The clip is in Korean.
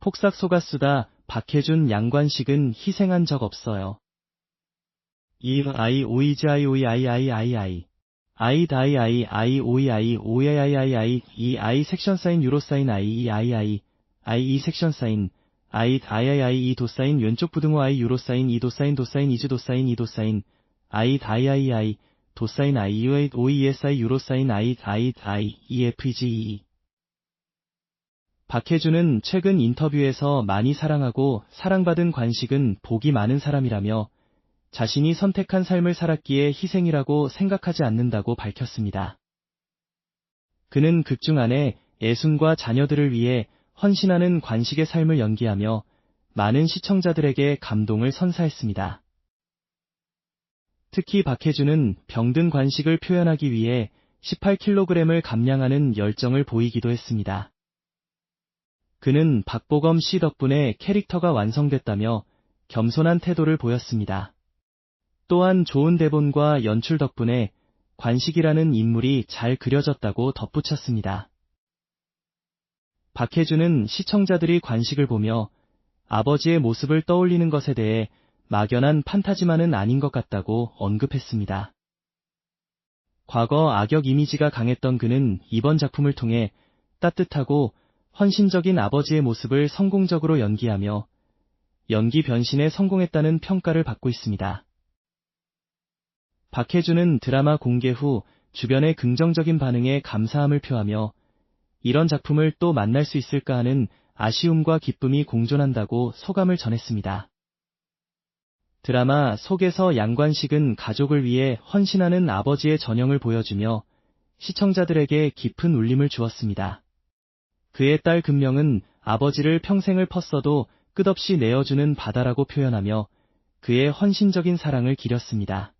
폭삭 속았수다 박해준 양관식은 희생한 적 없어요. 이 아이 오이즈 아이 오이 아이 아이 아이 아이. 아이 다이 아이 아이 오이 아이 오이 아이 아이 아이 이 아이 섹션 사인 유로 사인 아이 이 아이 아이. 아이 이 섹션 사인. 아이 아이 아이 아이 이 도사인 왼쪽 부등호 아이 유로 사인 이 도사인 도사인 이즈 도사인 이 도사인. 아이 다이 아이 아이. 도사인 아이 유 오이 에스 아이 유로 사인 아이 아이 아이 이 에프 지 이 박혜준은 최근 인터뷰에서 많이 사랑하고 사랑받은 관식은 복이 많은 사람이라며 자신이 선택한 삶을 살았기에 희생이라고 생각하지 않는다고 밝혔습니다. 그는 극중 안에 애순과 자녀들을 위해 헌신하는 관식의 삶을 연기하며 많은 시청자들에게 감동을 선사했습니다. 특히 박혜준은 병든 관식을 표현하기 위해 18kg을 감량하는 열정을 보이기도 했습니다. 그는 박보검 씨 덕분에 캐릭터가 완성됐다며 겸손한 태도를 보였습니다. 또한 좋은 대본과 연출 덕분에 관식이라는 인물이 잘 그려졌다고 덧붙였습니다. 박혜준은 시청자들이 관식을 보며 아버지의 모습을 떠올리는 것에 대해 막연한 판타지만은 아닌 것 같다고 언급했습니다. 과거 악역 이미지가 강했던 그는 이번 작품을 통해 따뜻하고 헌신적인 아버지의 모습을 성공적으로 연기하며 연기 변신에 성공했다는 평가를 받고 있습니다. 박혜준은 드라마 공개 후 주변의 긍정적인 반응에 감사함을 표하며 이런 작품을 또 만날 수 있을까 하는 아쉬움과 기쁨이 공존한다고 소감을 전했습니다. 드라마 속에서 양관식은 가족을 위해 헌신하는 아버지의 전형을 보여주며 시청자들에게 깊은 울림을 주었습니다. 그의 딸 금명은 아버지를 평생을 펐어도 끝없이 내어주는 바다라고 표현하며 그의 헌신적인 사랑을 기렸습니다.